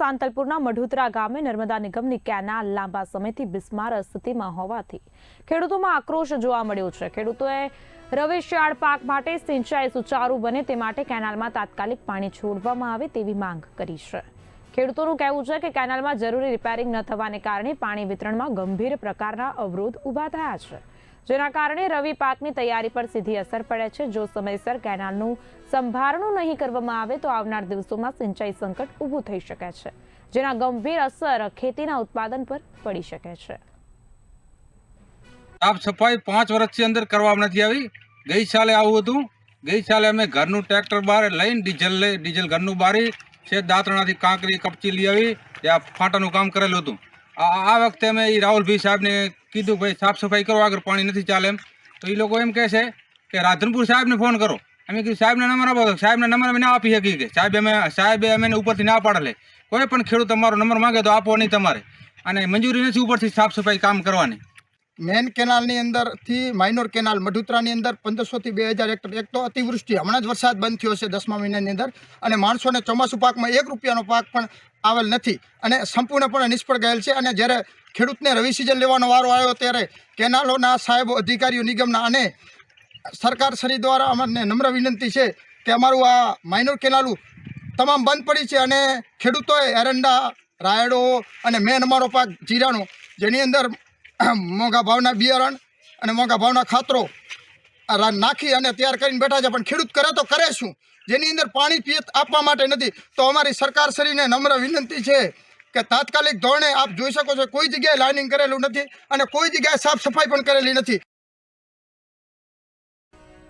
સાંતલપુરના મઢુતરા ગામે નર્મદા નિગમની કેનાલ લાંબા સમયથી બિસ્માર સ્થિતિમાં હોવાથી ખેડૂતોમાં આક્રોશ જોવા મળ્યો છે. ખેડૂતોએ રવિ શિયાળ પાક માટે સિંચાઈ સુચારુ બને તે માટે કેનાલમાં તાત્કાલિક પાણી છોડવામાં આવે તેવી માંગ કરી છે. ખેડૂતોનું કહેવું છે કે કેનાલમાં જરૂરી રિપેરિંગ ન થવાને કારણે પાણી વિતરણમાં ગંભીર પ્રકારના અવરોધ ઊભા થયા છે. જેના કારણે રવિ પાકની તૈયારી પર સીધી અસર પડે છે. જો સમયસર કેનાલનું સંભારણું નહીં કરવામાં આવે, તો આવનાર દિવસોમાં સિંચાઈ સંકટ ઊભું થઈ શકે છે, જેના ગંભીર અસર ખેતીના ઉત્પાદન પર પડી શકે છે. સાફ સફાઈ પાંચ વર્ષથી અંદર કરવામાં નથી આવી. ગઈ સાલે આવું હતું. ગઈ સાલે અમે ઘરનું ટ્રેક્ટર બહાર લઈને ડીઝલ લઈ, ડીઝલ ઘરનું બારી છે દાંતણાથી કાંકરી કપચી લઈ આવી ત્યાં ફાટાનું કામ કરેલું હતું. આ વખતે અમે એ રાહુલભાઈ સાહેબને કીધું, ભાઈ સાફ સફાઈ કરો, આગળ પાણી નથી ચાલે એમ. તો એ લોકો એમ કહે છે કે, રાધનપુર સાહેબને ફોન કરો. અમે કીધું, સાહેબને નંબર આપો તો સાહેબને નંબર અમે ના આપી શકીએ કે? સાહેબ અમે, સાહેબે અમે ઉપરથી ના પાડેલે કોઈ પણ ખેડૂત તમારો નંબર માગે તો આપો નહીં તમારે. અને મંજૂરી નથી ઉપરથી સાફ સફાઈ કામ કરવાની. મેન કેનાલની અંદરથી માઇનોર કેનાલ મઢુતરાની અંદર પંદરસોથી બે હજાર હેક્ટર. એક તો અતિવૃષ્ટિ, હમણાં જ વરસાદ બંધ થયો છે દસમા મહિનાની અંદર. અને માણસોને ચોમાસું પાકમાં એક રૂપિયાનો પાક પણ આવેલ નથી. અને સંપૂર્ણપણે નિષ્ફળ ગયેલ છે. અને જ્યારે ખેડૂતને રવિ સિઝન લેવાનો વારો આવ્યો ત્યારે કેનાલોના સાહેબો, અધિકારીઓ, નિગમના અને સરકાર દ્વારા અમને નમ્ર વિનંતી છે કે અમારું આ માઇનોર કેનાલું તમામ બંધ પડી છે અને ખેડૂતોએ એરંડા, રાયડો અને મેન અમારો પાક જીરાણો જેની અંદર મોંઘા ભાવના બિયારણ અને મોંઘા ભાવના ખાતરો નાખી અને તૈયાર કરીને બેઠા છે. પણ ખેડૂત કરે તો કરે શું? જેની અંદર પાણી પિયત આપવા માટે નથી. તો અમારી સરકારશ્રીને નમ્ર વિનંતી છે કે તાત્કાલિક ધોરણે આપ જોઈ શકો છો, કોઈ જગ્યાએ લાઇનિંગ કરેલું નથી અને કોઈ જગ્યાએ સાફ સફાઈ પણ કરેલી નથી.